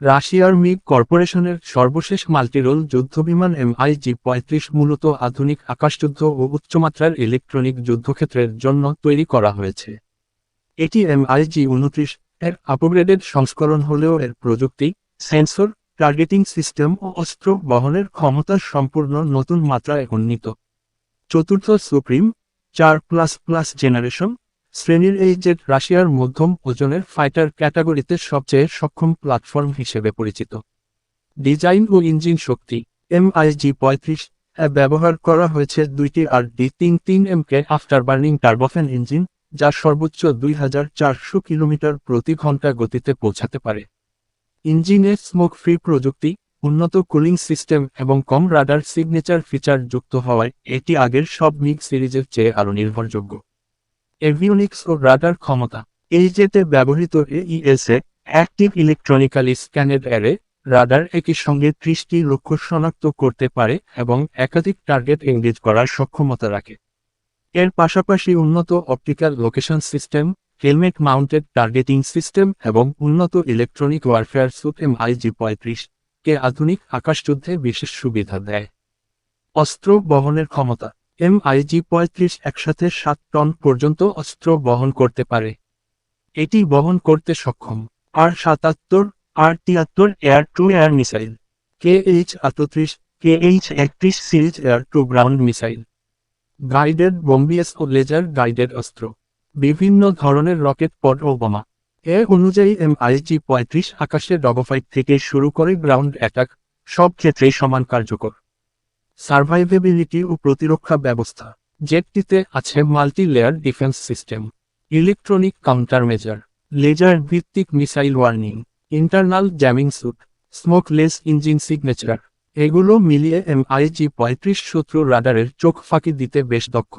রাশিয়ার মিগ কর্পোরেশনের সর্বশেষ মাল্টিরোল যুদ্ধবিমান এমআইজি পঁয়ত্রিশ মূলত আধুনিক আকাশযুদ্ধ ও উচ্চমাত্রার ইলেকট্রনিক যুদ্ধক্ষেত্রের জন্য তৈরি করা হয়েছে। এটি এমআইজি উনত্রিশ এর আপগ্রেডেড সংস্করণ হলেও এর প্রযুক্তি, সেন্সর, টার্গেটিং সিস্টেম ও অস্ত্র বহনের ক্ষমতা সম্পূর্ণ নতুন মাত্রায় উন্নীত। চতুর্থ সুপ্রিম চার প্লাস প্লাস জেনারেশন শ্রেণির এই জেট রাশিয়ার মধ্যম ওজনের ফাইটার ক্যাটাগরিতে সবচেয়ে সক্ষম প্ল্যাটফর্ম হিসেবে পরিচিত। ডিজাইন ও ইঞ্জিন শক্তি এমআইজি পঁয়ত্রিশ ব্যবহার করা হয়েছে দুইটি আর ডি তিন তিন M K after burning turbofan engine যা সর্বোচ্চ দুই হাজার চারশো কিলোমিটার প্রতি ঘণ্টা গতিতে পৌঁছাতে পারে। ইঞ্জিনে স্মোক ফ্রি প্রযুক্তি, উন্নত কুলিং সিস্টেম এবং কম রাডার সিগনেচার ফিচার যুক্ত হওয়ায় এটি আগের সব মিগ সিরিজের চেয়ে আরও নির্ভরযোগ্য। এভিওনিক্স ও রাডার ক্ষমতা। এই জেতে ব্যবহৃত AESA active electronically scanned array radar একই সঙ্গে ত্রিশটি লক্ষ্য শনাক্ত করতে পারে এবং একাধিক টার্গেট এঙ্গেজ করার সক্ষমতা রাখে। এর পাশাপাশি উন্নত optical location system helmet mounted targeting system এবং উন্নত electronic warfare suite M I G পঁয়ত্রিশ কে আধুনিক আকাশযুদ্ধে বিশেষ সুবিধা দেয়। অস্ত্র বহনের ক্ষমতা। এম আইজি পঁয়ত্রিশ একসাথে সাত টন পর্যন্ত অস্ত্র বহন করতে পারে। এটি বহন করতে সক্ষম। আর সাতাত্তর, আর তিয়াত্তর air to air missile. K H আটত্রিশ, কে এইচ একত্রিশ series air to ground missile. Guided bombs O laser guided অস্ত্র। বিভিন্ন ধরনের রকেট পড ও বোমা। এ অনুযায়ী এম আইজি পঁয়ত্রিশ আকাশে ডগফাইট থেকে শুরু করে গ্রাউন্ড অ্যাটাক সব ক্ষেত্রেই সমান কার্যকর। সার্ভাইভেবিলিটি ও প্রতিরক্ষা ব্যবস্থা। জেটটিতে আছে multi layer defence system, electronic counter measure, laser ভিত্তিক missile warning, internal jamming suite, smokeless engine signature. এগুলো মিলিয়ে এমআইজি পঁয়ত্রিশ শত্রু রাডারের চোখ ফাঁকি দিতে বেশ দক্ষ।